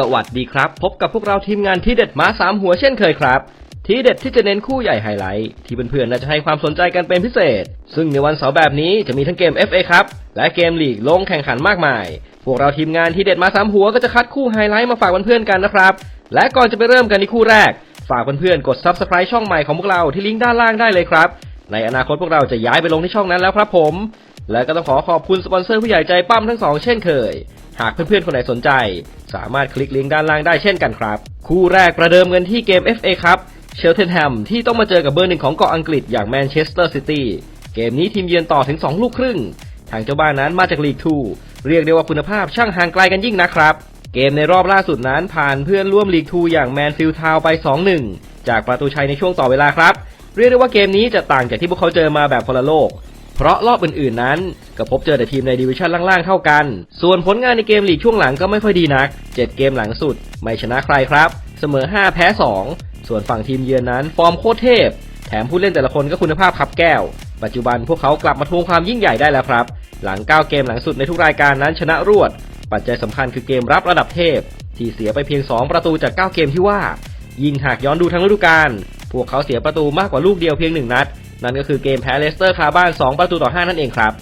สวัสดีครับ พบกับพวกเราทีมงานที่เด็ดมาสามหัวเช่นเคยครับ ทีเด็ดที่จะเน้นคู่ใหญ่ไฮไลท์ที่เพื่อนๆน่าจะให้ความสนใจกันเป็นพิเศษ ซึ่งในวันเสาร์แบบนี้จะมีทั้งเกม FA ครับและเกมลีกลงแข่งขันมากมาย พวกเราทีมงานที่เด็ดมาสามหัวก็จะคัดคู่ไฮไลท์มาฝากเพื่อนๆกันนะครับ และก่อนจะไปเริ่มกันในคู่แรก ฝากเพื่อนๆกด Subscribe ช่องใหม่ของพวกเราที่ลิงก์ด้านล่างได้เลยครับ ในอนาคตพวกเราจะย้ายไปลงที่ช่องนั้นแล้วครับผม และก็ต้องขอขอบคุณสปอนเซอร์ผู้ใหญ่ใจปั้มทั้งสองเช่นเคย หากเพื่อนๆคนไหนสนใจ สามารถคลิกลิงก์ด้านล่างได้เช่นกันครับ คู่แรกประเดิมกันที่เกม FA ครับเชลเทนแฮมที่ต้องมาเจอกับเบอร์หนึ่งของเกาะอังกฤษอย่างแมนเชสเตอร์ซิตี้เกมนี้ทีมเยือนต่อถึง 2 ลูกครึ่ง ทางเจ้าบ้านนั้นมาจากลีก2เรียกได้ว่าคุณภาพช่างห่างไกลกันยิ่งนะครับ เกมในรอบล่าสุดนั้นผ่านเพื่อนร่วมลีก2อย่างแมนฟิลทาวไป 2-1 จากประตูชัยในช่วงต่อเวลาครับ เรียกได้ว่าเกมนี้จะต่างจากที่พวกเขาเจอมาแบบคนละโลก เพราะรอบอื่นๆนั้น ก็พบเจอแต่ทีมในดิวิชั่นล่างๆเท่ากัน ส่วนผลงานในเกมลีกช่วงหลังก็ไม่ค่อยดีนัก 7 เกมหลังสุด ไม่ชนะใครครับ เสมอ 5 แพ้ 2 ส่วนฝั่งทีมเยือนนั้น ฟอร์มโคตรเทพ แถมผู้เล่นแต่ละคนก็คุณภาพขับแก้ว ปัจจุบันพวกเขากลับมาทวงความยิ่งใหญ่ได้แล้วครับ หลัง 9 เกมหลังสุดในทุกรายการนั้นชนะรวด ปัจจัยสำคัญคือเกมรับระดับเทพ ที่เสียไปเพียง 2 ประตูจาก 9 เกมที่ว่า ยิ่งหากย้อนดูทั้งฤดูกาลพวกเขาเสียประตูมากกว่าลูกเดียวเพียงหนึ่งนัด นั่นก็คือเกมแพ้เลสเตอร์คาบ้าน 2 ประตูต่อ 5 นั่นเองครับ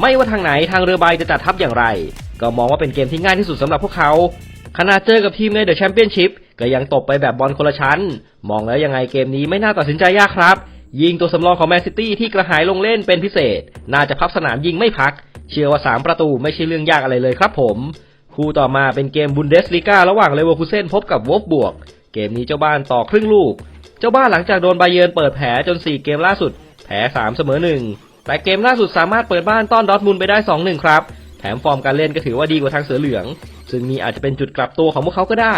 ไม่ว่าทางไหนทางเรือใบจะจัดทัพอย่างไร ก็มองว่าเป็นเกมที่ง่ายที่สุดสำหรับพวกเขาขณะเจอกับทีมในเดอะแชมเปี้ยนชิพก็ยังตบไปแบบบอลคนละชั้น มองแล้วยังไงเกมนี้ไม่น่าตัดสินใจยากครับ ยิงตัวสำรองของแมนซิตี้ที่กระหายลงเล่นเป็นพิเศษ น่าจะพับสนามยิงไม่พัก เชื่อว่า 3 ประตูไม่ใช่เรื่องยากอะไรเลยครับผม คู่ต่อมาเป็นเกมบุนเดสลีการะหว่างเลเวอร์คูเซนพบกับวอฟบวก เกมนี้เจ้าบ้านต่อครึ่งลูก เจ้าบ้านหลังจากโดนไบเยิร์นเปิดแผลจน 4 เกมล่าสุด แพ้3เสมอ1แต่เกมล่าสุดสามารถเปิดบ้านต้อนดอทมุนไปได้ 2-1 ครับ แถมฟอร์มการเล่นก็ถือว่าดีกว่าทางเสือเหลือง ซึ่งนี่อาจจะเป็นจุดกลับตัวของพวกเขาก็ได้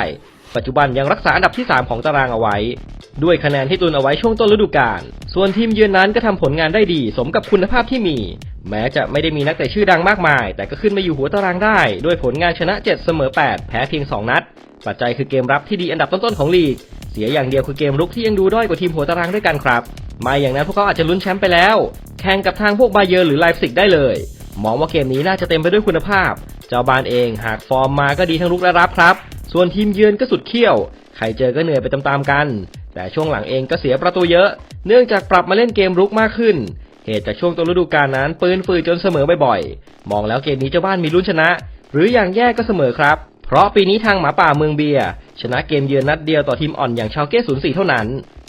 ปัจจุบันยังรักษาอันดับที่ 3 ของตารางเอาไว้ ด้วยคะแนนที่ตุนเอาไว้ช่วงต้นฤดูกาล ส่วนทีมเยือนนั้นก็ทำผลงานได้ดี สมกับคุณภาพที่มี แม้จะไม่ได้มีนักเตะชื่อดังมากมาย แต่ก็ขึ้นมาอยู่หัวตารางได้ ด้วยผลงานชนะ 7 เสมอ 8 แพ้เพียง 2 นัด ปัจจัยคือเกมรับที่ดีอันดับต้นๆของลีก เสียอย่างเดียวคือเกมรุกที่ยังดูด้อยกว่าทีมหัวตารางด้วยกันครับ ไม่อย่างนั้นพวกเขาอาจจะลุ้นแชมป์ไปแล้ว แข่งกับทางพวกบาเยอร์หรือไลฟ์ซิกได้เลย มองว่าเกมนี้น่าจะเต็มไปด้วยคุณภาพ เจ้าบ้านเองหากฟอร์มมาก็ดีทั้งรุกและรับครับ ส่วนทีมเยือนก็สุดเขี้ยว ใครเจอก็เหนื่อยไปตามๆกัน แต่ช่วงหลังเองก็เสียประตูเยอะ เนื่องจากปรับมาเล่นเกมรุกมากขึ้น เหตุจากช่วงต้นฤดูกาลนั้นปืนฝืดจนเสมอบ่อยๆ มองแล้วเกมนี้เจ้าบ้านมีลุ้นชนะ หรืออย่างแย่ก็เสมอครับ เพราะปีนี้ทางหมาป่าเมืองเบียร์ชนะเกมเยือนนัดเดียวต่อทีมอ่อนอย่างชาวเก้04เท่านั้น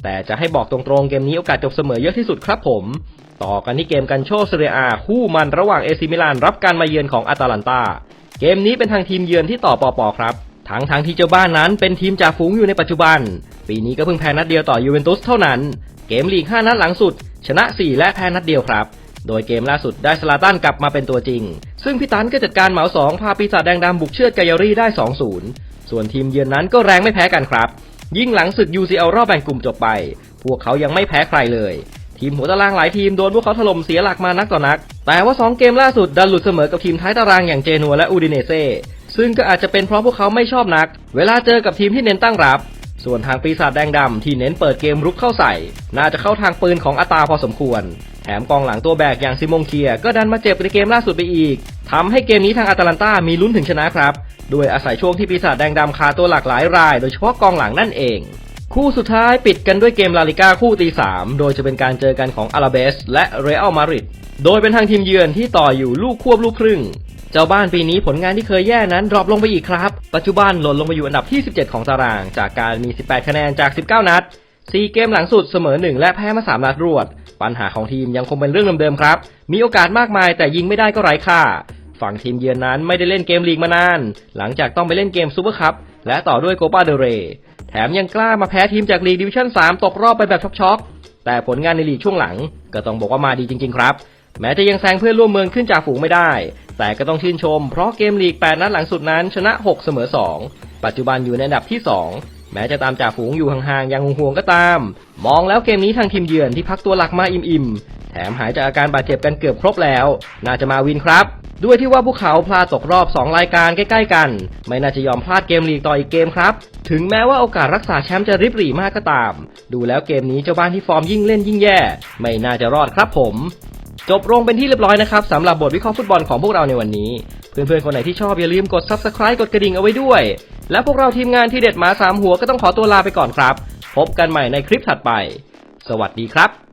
แต่จะให้บอกตรงๆเกมนี้โอกาสจบเสมอเยอะที่สุดครับผม ต่อกันที่เกมกันโชเซเรียอาคู่มันระหว่างเอซิมิลานรับการมาเยือนของอาตาลันตาเกมนี้เป็นทางทีมเยือนที่ต่อปอปอครับทั้งทางที่เจ้าบ้านนั้นเป็นทีมจ่าฝูงอยู่ในปัจจุบัน ปีนี้ก็เพิ่งแพ้นัดเดียวต่อยูเวนตุสเท่านั้น เกมลีก 5 นัดหลังสุด ชนะ 4 และแพ้นัดเดียวครับ โดยเกมล่าสุดได้สลาตันกลับมาเป็นตัวจริง ซึ่งพี่ตันก็จัดการเหมาสองพาปีศาจแดงดำบุกเชือดไกยรี่ได้ 2-0 ส่วนทีมเยือนนั้นก็แรงไม่แพ้กันครับ ยิ่งหลังศึก UCL รอบแบ่งกลุ่มจบไป พวกเขายังไม่แพ้ใครเลย ทีมหัวตารางหลายทีมโดนพวกเขาถล่มเสียหลักมานักต่อนัก แต่ว่า 2 เกมล่าสุดดันหลุดเสมอกับทีมท้ายตารางอย่างเจนัวและอูดิเนเซ่ซึ่งก็อาจจะเป็นเพราะพวกเขาไม่ชอบนัก เวลาเจอกับทีมที่เน้นตั้งรับ ส่วนทางปีศาจแดงดำที่เน้นเปิดเกมรุกเข้าใส่ น่าจะเข้าทางปืนของอาตาพอสมควร แถมกองหลังตัวแบกอย่างซิมงเคียก็ดันมาเจ็บในเกมล่าสุดไปอีกทำให้เกมนี้ทางอาตาลันตามีลุ้นถึงชนะครับ ด้วยอาศัยช่วงที่ปีศาจแดงดำคาตัวหลากหลายราย โดยเฉพาะกองหลังนั่นเอง คู่สุดท้ายปิดกันด้วยเกมลาลิก้าคู่ตีสามโดยจะเป็นการเจอกันของอาราเบสและเรอัลมาดริดโดยเป็นทางทีมเยือนที่ต่ออยู่ลูกควบลูกครึ่ง เจ้าบ้านปีนี้ผลงานที่เคยแย่นั้นดรอปลงไปอีกครับ ปัจจุบันหล่นลงมาอยู่อันดับที่ 17 ของตาราง จากการมี 18 คะแนนจาก 19 นัด4เกมหลังสุดเสมอ 1 และแพ้มา 3 นัดรวด ปัญหาของทีมยังคงเป็นเรื่องเดิมๆครับ มีโอกาสมากมายแต่ยิงไม่ได้ก็ไร้ค่า ฝั่งทีมเยือนนั้นไม่ได้เล่นเกมลีกมานาน หลังจากต้องไปเล่นเกมซูเปอร์คัพและต่อด้วยโกปาเดเร แถมยังกล้ามาแพ้ทีมจากลีกดิวิชั่น 3 ตกรอบไปแบบช็อกๆ แต่ผลงานในลีกช่วงหลัง ก็ต้องบอกว่ามาดีจริง ๆ ครับ แม้จะยังแซงเพื่อนร่วมเมืองขึ้นจากฝูงไม่ได้ แต่ก็ต้องชื่นชม เพราะเกมลีก 8 นัดหลังสุดนั้นชนะ 6 เสมอ 2 ปัจจุบันอยู่ในอันดับที่ 2แม้จะตามจ่าฝูงอยู่ห่างๆ ยังห่วงๆ ก็ตาม มองแล้วเกมนี้ทางทีมเยือนที่พักตัวหลักมาอิ่มๆ แถมหายจากอาการบาดเจ็บกันเกือบครบแล้ว น่าจะมาวินครับ ด้วยที่ว่าพวกเขาพลาดตกรอบ 2 รายการใกล้ ๆ กัน ไม่น่าจะยอมพลาดเกมลีกต่ออีกเกมครับ ถึงแม้ว่าโอกาสรักษาแชมป์จะริบหรี่มากก็ตาม ดูแล้วเกมนี้เจ้าบ้านที่ฟอร์มยิ่งเล่นยิ่งแย่ ไม่น่าจะรอดครับผมจบลงเป็นที่เรียบร้อยนะครับสำหรับบทวิเคราะห์ฟุตบอลของพวกเราในวันนี้ เพื่อนๆ คนไหนที่ชอบอย่าลืมกด subscribe กดกระดิ่งเอาไว้ด้วย แล้วพวกเราทีมงานที่เด็ดหมาสามหัวก็ต้องขอตัวลาไปก่อนครับ พบกันใหม่ในคลิปถัดไป สวัสดีครับ